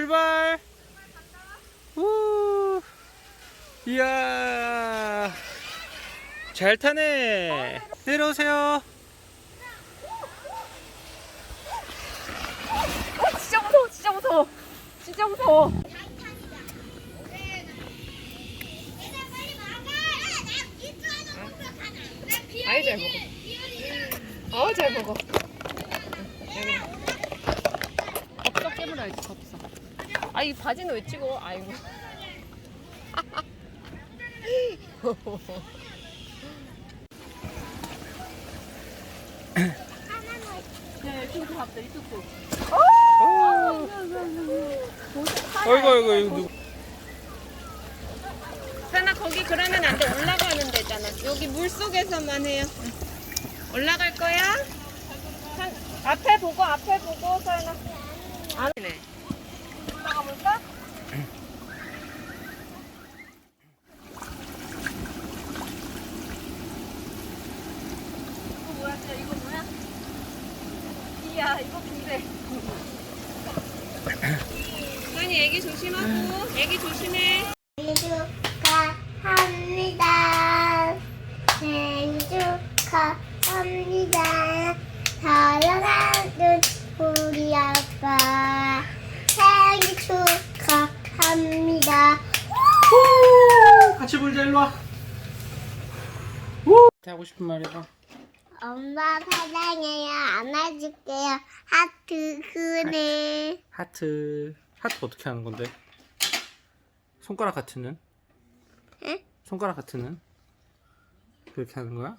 출발. 우. 이야. 잘 타네. 내려오세요. 어, 진짜 무서워, 진짜 무서워. 진짜 무서워. 아이 잘 먹어. 어, 잘 먹어. 겁석 깨물어야지, 겁석. 아, 이 바지는 왜 찍어? 아이고. 네, 이쪽도. 어이구 어이구 이거 누구? 사나 거기 그러면 안 돼. 올라가는 데잖아. 여기 물 속에서만 해요. 올라갈 거야? 산, 앞에 보고 앞에 보고 사나. 안네. 올라가 볼까? 이거 뭐야? 진짜 이거 뭐야? 이야 이거 근데. 사니 애기 조심하고. 애기 조심해. 축하합니다. 생일 축하합니다. 사랑하는 우리 아빠 생일 축하합니다. 같이 불자 일로 와. 우. 하고 싶은 말 해봐. 엄마 사랑해요. 안아줄게요. 하트 그네. 하트. 하트 어떻게 하는 건데? 손가락 하트는? 응? 손가락 하트는? 그렇게 하는 거야?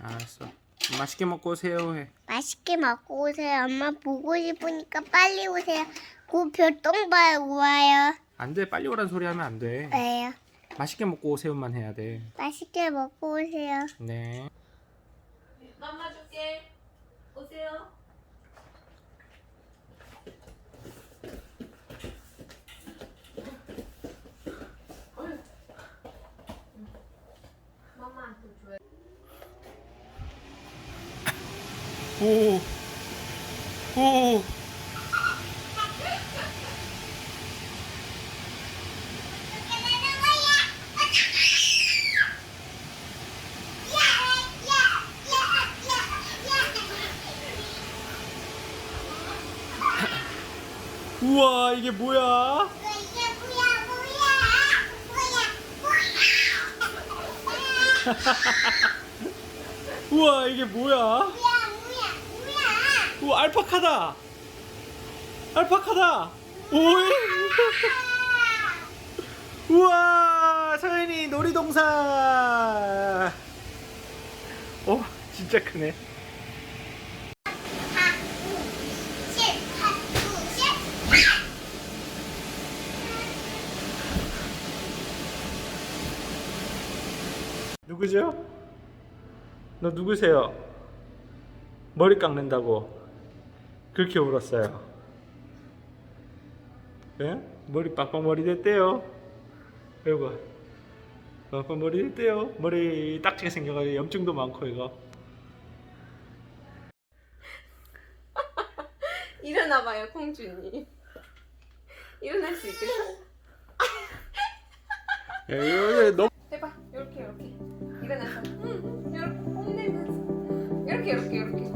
알았어. 맛있게 먹고 오세요 해. 맛있게 먹고 오세요. 엄마 보고 싶으니까 빨리 오세요. 그 별똥 봐요 와요. 안 돼. 빨리 오란 소리 하면 안 돼. 왜요? 맛있게 먹고 오세요만 해야 돼. 맛있게 먹고 오세요. 네. 맘마 줄게. 오세요. 맘마한테 오. 오. 우와 이게 뭐야? 우와 이게 뭐야? 우와 알파카다. 알파카다. 오이. 우와 서연이 놀이동산. 오 진짜 크네. 누구죠? 너 누구세요? 머리 깎는다고 그렇게 울었어요. 예? 머리 빡빡 머리 됐대요. 이거 빡빡 머리 됐대요. 머리 딱지게 생겨가지고 염증도 많고 이거. 일어나봐요, 공주님. 일어날 수 있겠어? 야, 이거 너무 해봐, 이렇게 이렇게. 일어나서, 응, 이렇게 뽐내면서, 이렇게 이렇게 이렇게.